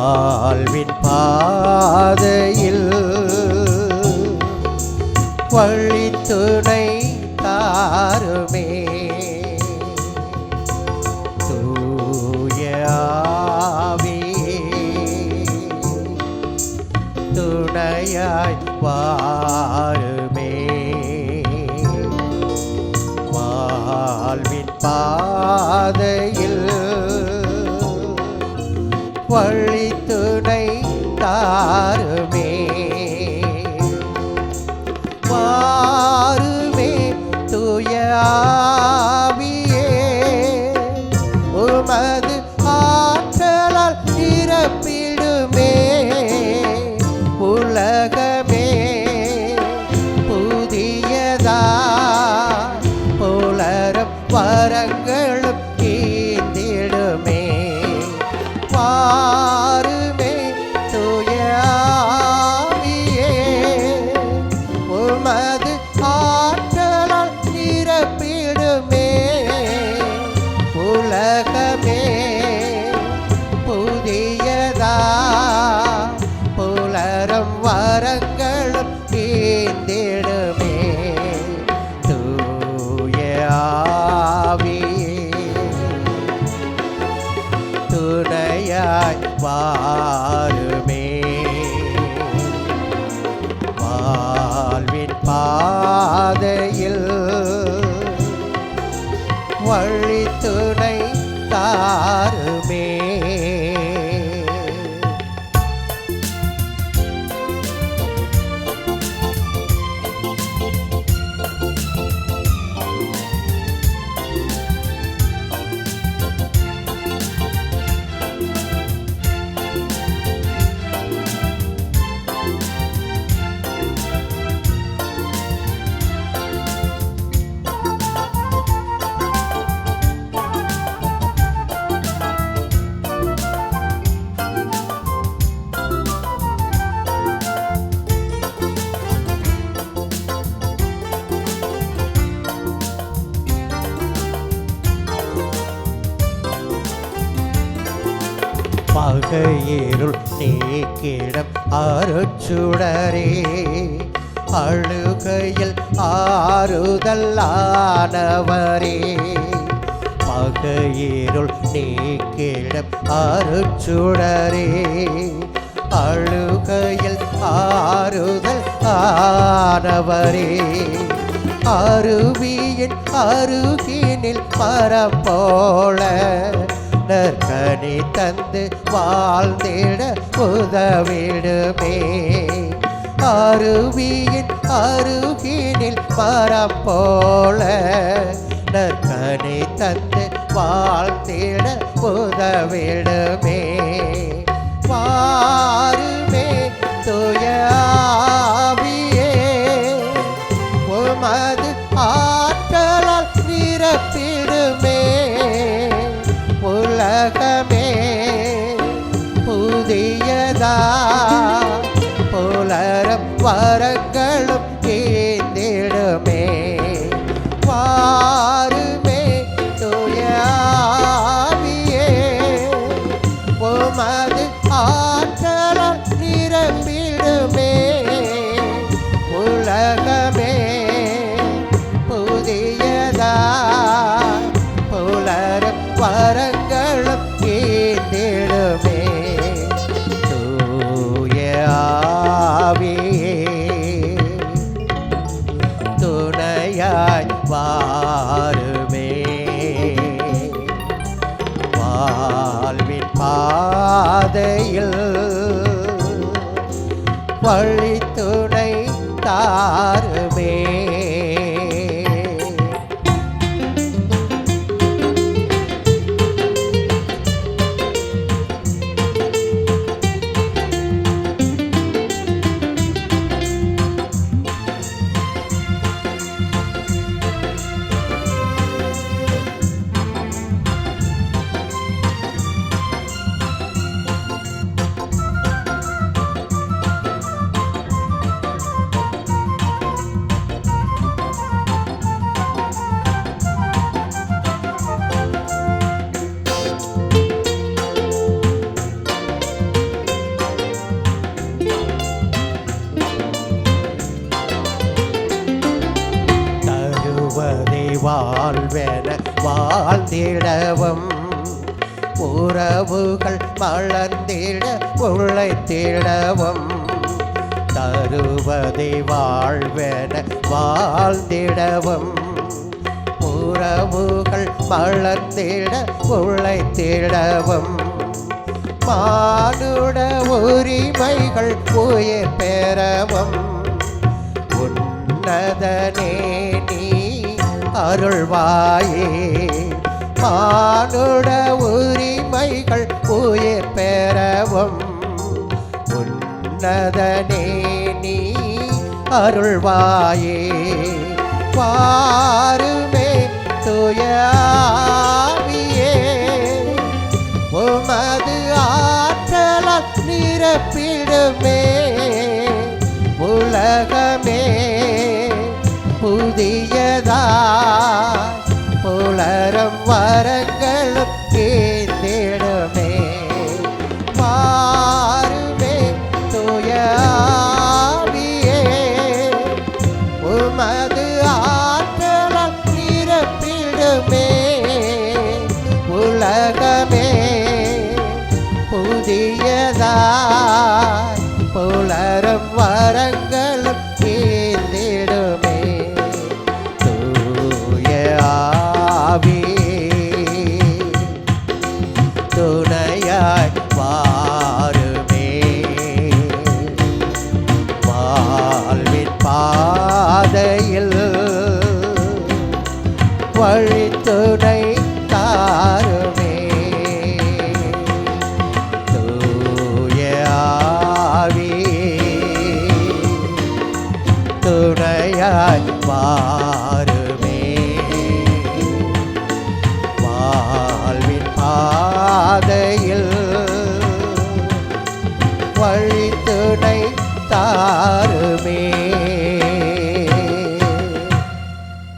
வாழ்வின் பாதையில் வழித்துணை தாருமே. தூய துணையாய் வாருமே. வாழ்வின் பாதையில் வழித்துணை தாருமே. உலகமே புதியதா? புலரும் வரங்களும் ஈந்திடுமே தூய ஆவியே துணையாய் வாருமே வாழ்வின் பாதையில் தாருமே. பகையிருள் நீக்கிடம் அருச்சுடரே. அழுகையில் ஆறுதல்லானவரே பகையிருள் நீக்கிடம் அருச்சுடரே. அழுகையில் ஆறுதல் ஆனவரே அருவியின் அருகினில் மரம் போல நற்கனி தந்து வாழ்ந்திட உதவிடுமே. அருவியின் அருகினில் மரம் போல நற்கனி தந்து வாழ்ந்திட உதவிடுமே. வாருமே தூய வரங்களும் வழித்துணை தாருமே. வாழ்வென வாழ்ந்திடவும். உறவுகள் மலர்ந்திட உழைத்திடவும் தருவதை வாழ்வென வாழ்ந்திடவும். உறவுகள் மலர்ந்திட உழைத்திடவும் மானுட உரிமைகள் உயிர் பெறவும். உன்னதனே நீ அருள்வாயே. மானுட உரிமைகள் உயிர் பெறவும் உன்னதனே நீ அருள்வாயே. பாருமே துயாவியே உமது ஆற்றலால் நிரப்பிடுமே. புதியதா வழித்துணை தாருமே